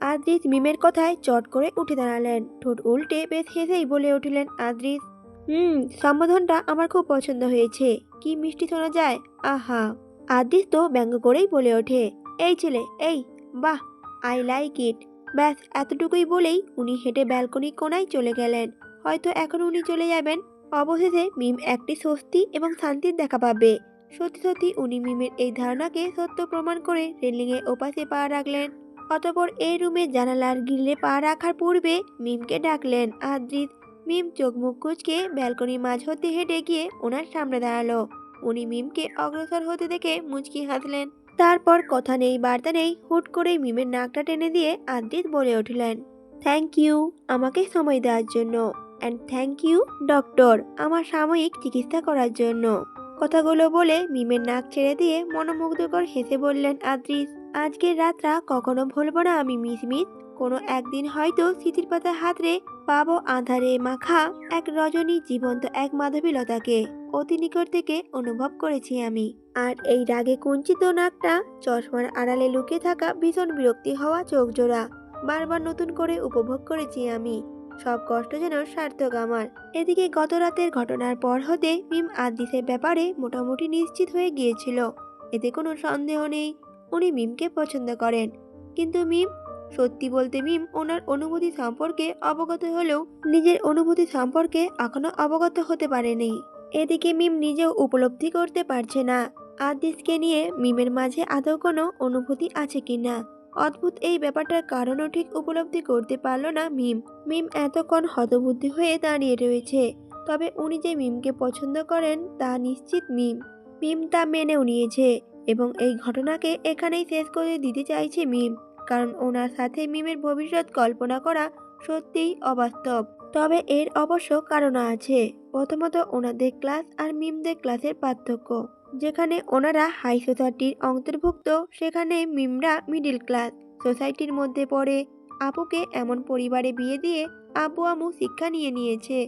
আদ্রিস মিমের কথায় চট করে উঠে দাঁড়ালেন। ঠোঁট উল্টে বেশ হেসেই বলে উঠলেন, আদ্রিস, হুম, সম্বোধনটা আমার খুব পছন্দ হয়েছে। কি মিষ্টি শোনা যায়? আহা! আদ্রিস তো ব্যঙ্গ করেই বলে ওঠে, এই ছেলে, এই, বাহ, আই লাইক ইট। ব্যাস, এতটুকুই বলেই উনি হেঁটে ব্যালকনি কোনায় চলে গেলেন। হয়তো এখন উনি চলে যাবেন। অবশেষে মিম একটি স্বস্তি এবং শান্তির দেখা পাবে। সত্যি সত্যি উনি মিমের এই ধারণাকে সত্য প্রমাণ করে রেলিংয়ে ওপাশে পা রাখলেন। অতপর এই রুমে জানালার গ্রিলে পা রাখার পূর্বে মিমকে ডাকলেন আদ্রিত। মিম চোখ মুখ কুচকে ব্যালকনির মাঝ হতে হেঁটে গিয়ে ওনার সামনে দাঁড়াল। উনি মিমকে অগ্রসর হতে দেখে মুচকি হাসলেন। তারপর কথা নেই, বার্তা নেই, হুট করে মিমের নাকটা টেনে দিয়ে আদ্রিত বলে উঠলেন থ্যাংক ইউ আমাকে সময় দেওয়ার জন্য। অ্যান্ড থ্যাংক ইউ ডক্টর আমার সাময়িক চিকিৎসা করার জন্য। কথাগুলো বলে মিমের নাক ছেড়ে দিয়ে মনোমুগ্ধকর হেসে বললেন, আদ্রিস, আজকের রাতটা কখনো ভুলবো না আমি, মিস মিস। কোনো একদিন হয়তো স্মৃতির পাতা হাতরে পাবো আধারে মাখা এক রজনী জীবন্ত এক মাধবীলতাকে। অতি নিকট থেকে অনুভব করেছি আমি। আর এই রাগে কুঞ্চিত নাকটা চশমার আড়ালে লুকিয়ে থাকা ভীষণ বিরক্তি হওয়া চোখ জোড়া বারবার নতুন করে উপভোগ করেছি আমি। সব কষ্ট যেন সার্থক আমার। এদিকে গত রাতের ঘটনার পর হতে মিম আদিসের ব্যাপারে মোটামুটি নিশ্চিত হয়ে গিয়েছিল। এতে কোনো সন্দেহ নেই, উনি মিমকে পছন্দ করেন। কিন্তু মিম, সত্যি বলতে মিম ওনার অনুভূতি সম্পর্কে অবগত হলেও নিজের অনুভূতি সম্পর্কে এখনও অবগত হতে পারেনি। এদিকে মিম নিজেও উপলব্ধি করতে পারছে না। আদিসকে নিয়ে মিমের মাঝে আদৌ কোনো অনুভূতি আছে কিনা? অদ্ভুত এই ব্যাপারটার কারণও ঠিক উপলব্ধি করতে পারল না মিম। মিম এতক্ষণ হতবুদ্ধি হয়ে দাঁড়িয়ে রয়েছে। তবে উনি যে মিমকে পছন্দ করেন তা নিশ্চিত মিম। মিম তা মেনেও নিয়েছে এবং এই ঘটনাকে এখানেই শেষ করে দিতে চাইছে মিম, কারণ ওনার সাথে মিমের ভবিষ্যৎ কল্পনা করা সত্যিই অবাস্তব। তবে এর অবশ্য কারণ আছে। প্রথমত ওনাদের ক্লাস আর মিমদের ক্লাসের পার্থক্য। যেখানে ওনারা হাই সোসাইটির অন্তর্ভুক্ত, সেখানে মিমরা মিডিল ক্লাস সোসাইটির মধ্যে পড়ে। আপুকে এমন পরিবারে বিয়ে দিয়ে আব্বু আমু শিক্ষা নিয়ে নিয়েছে।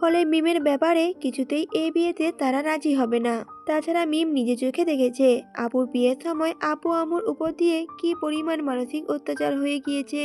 ফলে মিমের ব্যাপারে কিছুতেই এই বিয়েতে তারা রাজি হবে না। তাছাড়া মিম নিজে চোখে দেখেছে, আপুর বিয়ের সময় আপু আমুর উপর দিয়ে কি পরিমাণ মানসিক অত্যাচার হয়ে গিয়েছে।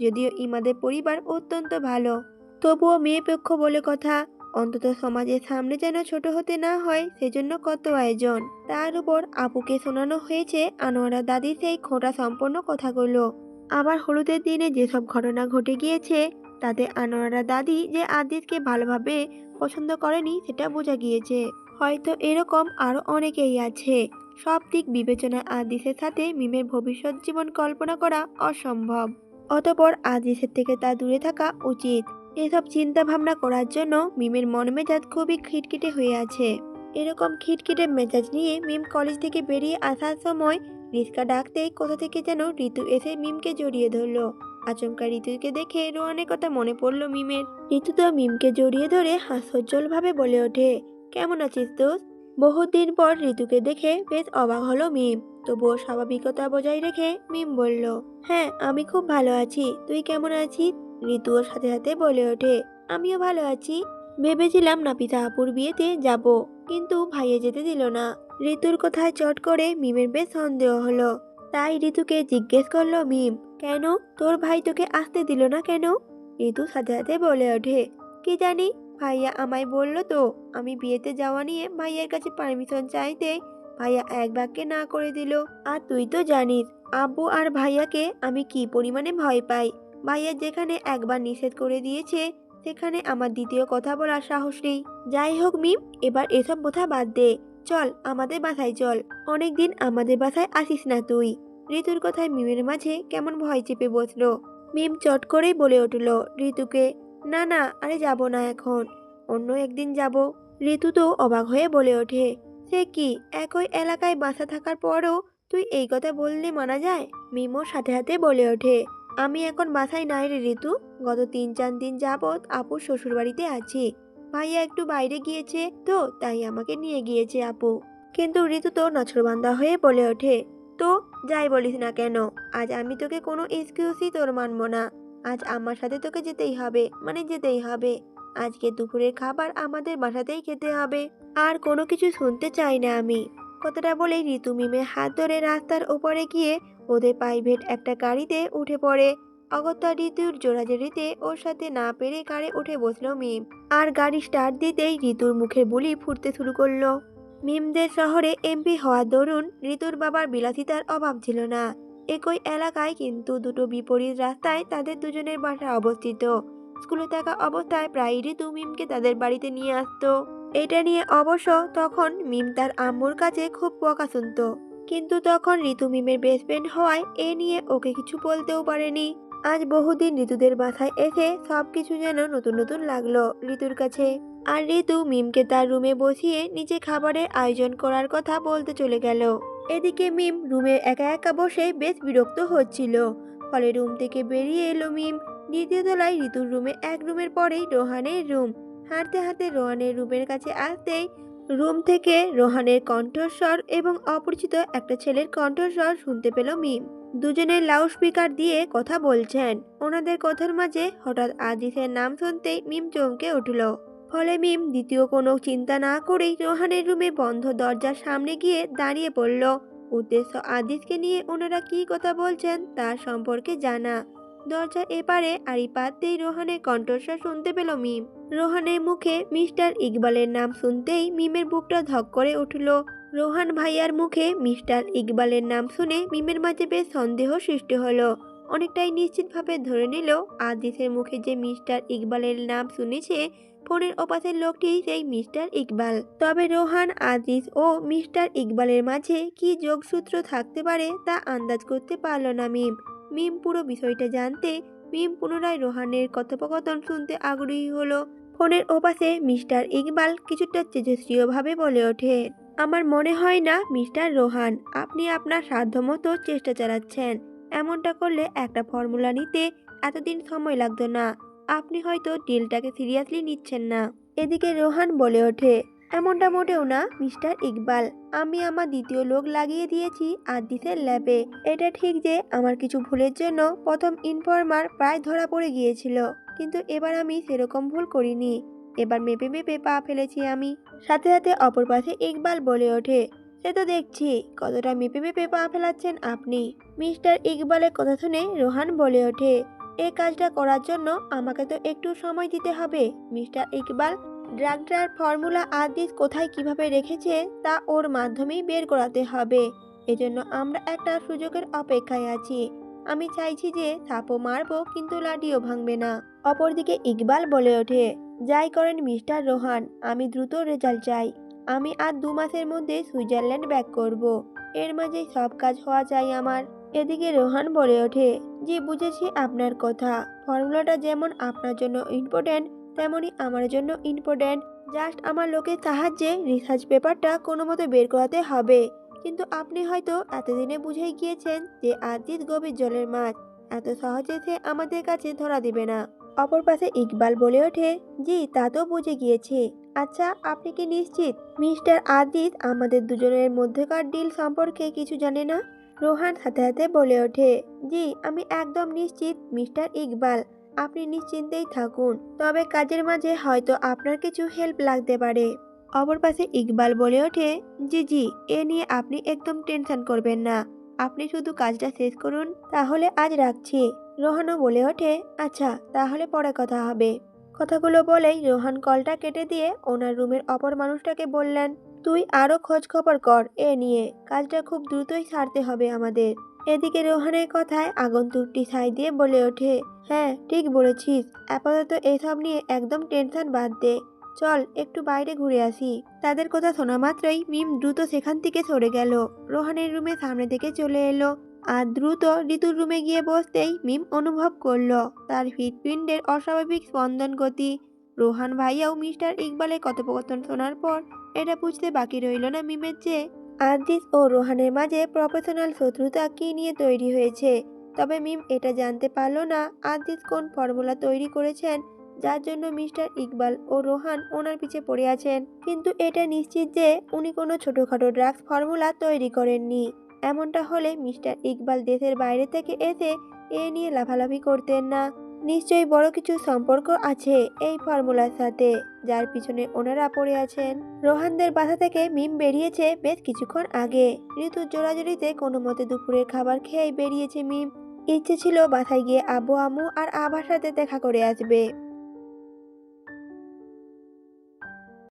যদিও ইমাদের পরিবার অত্যন্ত ভালো, তবুও মেয়ে পক্ষ বলে কথা অন্তত সমাজের সামনে যেন ছোট হতে না হয়, সেজন্য কত আয়োজন। তার উপর আপুকে শোনানো হয়েছে আনোয়ারা দাদি সেই খোঁটা সম্পন্ন কথাগুলো। আবার হলুদের দিনে যেসব ঘটনা ঘটে গিয়েছে, তাতে আনোয়ারা দাদি যে আদিতকে ভালোভাবে পছন্দ করেনি, সেটা বোঝা গিয়েছে। হয়তো এরকম আরও অনেকেই আছে। সব দিক বিবেচনায় আদিসের সাথে মিমের ভবিষ্যৎ জীবন কল্পনা করা অসম্ভব। অতপর আদিসের থেকে তা দূরে থাকা উচিত। এসব চিন্তা ভাবনা করার জন্য মিমের মন মেজাজ খুবই খিটখিটে হয়ে আছে। এরকম খিটখিটে মেজাজ নিয়ে মিম কলেজ থেকে বেরিয়ে আসার সময় রিস্কা ডাকতেই কোথা থেকে যেন ঋতু এসে মিমকে জড়িয়ে ধরলো। আচমকা ঋতুকে দেখে রোয়ানের কথা মনে পড়ল মিমের। ঋতু তো মিমকে জড়িয়ে ধরে হাস্যোজ্জ্বল ভাবে বলে ওঠে, কেমন আছিস দোস্ত? বহুদিন পর ঋতুকে দেখে বেশ অবাক হলো মিম। তবুও স্বাভাবিকতা বজায় রেখে মিম বলল হ্যাঁ আমি খুব ভালো আছি। তুই কেমন আছিস? ঋতু ওর সাথে সাথে বলে ওঠে, আমিও ভালো আছি। ভেবেছিলাম নাপিতা আপুর বিয়েতে যাব, কিন্তু ভাইয়ে যেতে দিল না। ঋতুর কথায় চট করে মিমের বেশ সন্দেহ হলো। তাই ঋতুকে জিজ্ঞেস করল, মিম, কেন? তোর ভাই তোকে আসতে দিল না কেন? ঋতু সাথে সাথে বলে ওঠে, কি জানি, ভাইয়া আমায় বলল তো, আমি বিয়েতে যাওয়া নিয়ে ভাইয়ার কাছে পারমিশন চাইতে ভাইয়া এক বাক্যে না করে দিল। আর তুই তো জানিস, আব্বু আর ভাইয়াকে আমি কি পরিমাণে ভয় পাই? ভাইয়া যেখানে একবার নিষেধ করে দিয়েছে, সেখানে আমার দ্বিতীয় কথা বলার সাহস নেই। যাই হোক মিম, এবার এসব কথা বাদ দে। চল, আমাদের বাসায় চল। অনেকদিন আমাদের বাসায় আসিস না তুই। ঋতুর কথায় মিমের মাঝে কেমন ভয় চেপে বসল। মিম চট করেই বলে উঠল, ঋতুকে, না না, আরে যাব না এখন। অন্য একদিন যাব। ঋতু তো অবাক হয়ে বলে ওঠে, সে কি, একই এলাকায় বাসা থাকার পরও তুই এই কথা বললে মানা যায়? মিমোর সাথে সাথে বলে ওঠে আমি এখন বাসায় নাই রে ঋতু। গত তিন চার দিন যাবৎ আপুর শ্বশুর বাড়িতে আছি। ভাইয়া একটু বাইরে গিয়েছে তো, তাই আমাকে নিয়ে গিয়েছে আপু। কিন্তু ঋতু তো নাছরবান্দা হয়ে বলে ওঠে। তো, যাই বলিস না কেন? আজ আমি তোকে কোনো এক্সকিউজই তোর মানবো না। আজ আমার সাথে তোকে যেতেই হবে মানে যেতেই হবে। আজকে দুপুরের খাবার আমাদের বাসাতেই খেতে হবে। আর কোনো কিছু শুনতে চাই না আমি। কথাটা বলে ঋতু মিমে হাত ধরে রাস্তার ওপরে গিয়ে ওদের প্রাইভেট একটা গাড়িতে উঠে পড়ে। অগত্যা ঋতুর জোড়াজড়িতে ওর সাথে না পেরে কারে উঠে বসল মিম। আর গাড়ি স্টার্ট দিতেই ঋতুর মুখে বুলি ফুটতে শুরু করল। মিমদের শহরে এমপি হওয়ার দরুন ঋতুর বাবার বিলাসিতার অভাব ছিল না। একই এলাকায় কিন্তু দুটো বিপরীত রাস্তায় তাদের দুজনের বাসা অবস্থিত। স্কুলে থাকা অবস্থায় প্রায় ঋতু মিমকে তাদের বাড়িতে নিয়ে আসতো। এটা নিয়ে অবশ্য তখন মিম তার আম্মুর কাছে খুব বকা শুনত। কিন্তু তখন ঋতু মিমের ফ্রেন্ড হওয়ায় এ নিয়ে ওকে কিছু বলতেও পারেনি। আজ বহুদিন ঋতুদের মাথায় এসে সবকিছু যেন নতুন নতুন লাগল ঋতুর কাছে। আর ঋতু মিমকে তার রুমে বসিয়ে নিজে খাবারের আয়োজন করার কথা বলতে চলে গেল। এদিকে মিম রুমে একা একা বসে বেশ বিরক্ত হচ্ছিল। ফলে রুম থেকে বেরিয়ে এলো মিম। দ্বিতীয় তলায় ঋতুর রুমে এক রুমের পরেই রোহানের রুম হাঁটতে হাঁটতে রোহানের রুমের কাছে আসতেই রুম থেকে রোহানের কণ্ঠস্বর এবং অপরিচিত একটা ছেলের কণ্ঠস্বর শুনতে পেল মিম। দুজনে লাউড স্পিকার দিয়ে কথা বলছেন। ওনাদের কথার মাঝে হঠাৎ আজিজের নাম শুনতেই মিম চমকে উঠল। ফলে মিম দ্বিতীয় কোনো চিন্তা না করেই রোহানের রুমে বন্ধ দরজার সামনে গিয়ে দাঁড়িয়ে পড়ল। উদ্দেশ্য আদিজকে নিয়ে ওনারা কি কথা বলছেন তার সম্পর্কে জানা। দরজার এপারে আড়ি পাততেই রোহানের কণ্ঠস্বর শুনতে পেল মিম। রোহানের মুখে মিস্টার ইকবালের নাম শুনতেই মিমের বুকটা ধক করে উঠল। রোহান ভাইয়ার মুখে মিস্টার ইকবালের নাম শুনে মিমের মাঝে বেশ সন্দেহ সৃষ্টি হলো। অনেকটাই নিশ্চিতভাবে ধরে নিল আদিসের মুখে যে মিস্টার ইকবালের নাম শুনেছে, ফোনের ওপাশের লোকটি সেই মিস্টার ইকবাল। তবে রোহান, আজিজ ও মিস্টার ইকবালের মাঝে কি যোগসূত্র থাকতে পারে তা আন্দাজ করতে পারল না মিম। মিম পুরো বিষয়টা জানতে মিম পুনরায় রোহানের কথোপকথন শুনতে আগ্রহী হলো। ফোনের ওপাশে মিস্টার ইকবাল কিছুটা তেজস্ক্রিয়ভাবে বলে ওঠে, আমার মনে হয় না, মিস্টার রোহান, আপনি আপনার সাধ্যমতো চেষ্টা চালাচ্ছেন। এমনটা করলে একটা ফর্মুলা নিতে এতদিন সময় লাগতো না। আপনি হয়তো ডিলটাকে সিরিয়াসলি নিচ্ছেন না। এদিকে রোহান বলে ওঠে এমনটা মোটেও না, মিস্টার ইকবাল। আমি আমার দ্বিতীয় লোক লাগিয়ে দিয়েছি আদিসের ল্যাবে এটা ঠিক যে আমার কিছু ভুলের জন্য প্রথম ইনফর্মার প্রায় ধরা পড়ে গিয়েছিল, কিন্তু এবার আমি সেরকম ভুল করিনি। এবার মেপে মেপে পা ফেলেছি আমি। সাথে সাথে অপর পাশে ইকবাল বলে ওঠে, সে তো দেখছি, কতটা মেপে মেপে পা ফেলাচ্ছেন আপনি। মিস্টার ইকবালের কথা শুনে রোহান বলে ওঠে, এই কাজটা করার জন্য আমাকে তো একটু সময় দিতে হবে, মিস্টার ইকবাল। ড্রাগটার ফর্মুলা আদিস কোথায় কীভাবে রেখেছে তা ওর মাধ্যমেই বের করাতে হবে। এজন্য আমরা একটা সুযোগের অপেক্ষায় আছি। আমি চাইছি যে সাপও মারবো কিন্তু লাঠিও ভাঙবে না। অপরদিকে ইকবাল বলে ওঠে, যাই করেন মিস্টার রোহান, আমি দ্রুত রেজাল্ট চাই। আমি আর দু মাসের মধ্যে সুইজারল্যান্ড ব্যাক করব। এর মাঝে সব কাজ হওয়া চাই আমার। এদিকে রোহান বলে ওঠে যে বুঝেছি আপনার কথা। ফর্মুলাটা যেমন আপনার জন্য ইম্পর্ট্যান্ট তেমনই আমার জন্য ইম্পর্ট্যান্ট জাস্ট আমার লোকের সাহায্যে রিসার্চ পেপারটা কোনো মতো বের করাতে হবে। কিন্তু আপনি হয়তো এতদিনে বুঝেই গিয়েছেন যে আদিত গভীর জলের মাছ এত সহজে সে আমাদের কাছে ধরা দিবে না। অপর পাশে ইকবাল বলে ওঠে, জি, তা তো বুঝে গিয়েছি। আচ্ছা আপনি কি নিশ্চিত মিস্টার আদিত আমাদের দুজনের মধ্যকার ডিল সম্পর্কে কিছু জানে না? রোহান সাথে সাথে বলে ওঠে, জি, আমি একদম নিশ্চিত, মিস্টার ইকবাল। আপনি নিশ্চিন্তেই থাকুন, তবে কাজের মাঝে হয়তো আপনার কিছু হেল্প লাগতে পারে। অপর পাশে ইকবাল বলে ওঠে, জি জি, এ নিয়ে আপনি একদম টেনশন করবেন না। আপনি শুধু কাজটা শেষ করুন, তাহলে আজ রাখছি। রোহানও বলে ওঠে আচ্ছা তাহলে পরে কথা হবে। কথাগুলো বলেই রোহান কলটা কেটে দিয়ে ওনার রুমের অপর মানুষটাকে বললেন, তুই আরও খোঁজ খবর কর এ নিয়ে। কাজটা খুব দ্রুতই সারতে হবে আমাদের। এদিকে রোহানের কথায় আগন্তুকটি ছাই দিয়ে বলে ওঠে হ্যাঁ ঠিক বলেছিস। আপাতত এসব নিয়ে একদম টেনশন বাদ দে। চল, একটু বাইরে ঘুরে আসি। তাদের কথা শোনা মাত্রই মিম দ্রুত সেখান থেকে সরে গেল। রোহানের রুমে সামনে থেকে চলে এলো। আর দ্রুত ঋতুর রুমে গিয়ে বসতেই মিম অনুভব করল তার হৃৎপিণ্ডের অস্বাভাবিক স্পন্দন গতি। রোহান ভাইয়াও মিস্টার ইকবালের কথোপকথন শোনার পর এটা বুঝতে বাকি রইল না মিমের যে আদিস ও রোহানের মাঝে প্রফেশনাল শত্রুতা কি নিয়ে তৈরি হয়েছে? তবে মিম এটা জানতে পারল না আদিস কোন ফর্মুলা তৈরি করেছেন, যার জন্য মিস্টার ইকবাল ও রোহান ওনার পিছে পড়ে আছেন। কিন্তু এটা নিশ্চিত যে উনি কোনো ছোটোখাটো ড্রাগস ফর্মুলা তৈরি করেননি। এমনটা হলে মিস্টার ইকবাল দেশের বাইরে থেকে এসে এ নিয়ে লাফালাফি করতেন না। নিশ্চয়ই বড় কিছু সম্পর্ক আছে এই ফর্মুলার সাথে, যার পিছনে ওনারা পড়ে আছেন। রোহানদের বাসা থেকে মিম বেরিয়েছে বেশ কিছুক্ষণ আগে। ঋতুর জোড়াজড়িতে কোনো মতে দুপুরের খাবার খেয়েই বেরিয়েছে মিম। ইচ্ছে ছিল বাসায় গিয়ে আবু আম্মু আর আবার সাথে দেখা করে আসবে।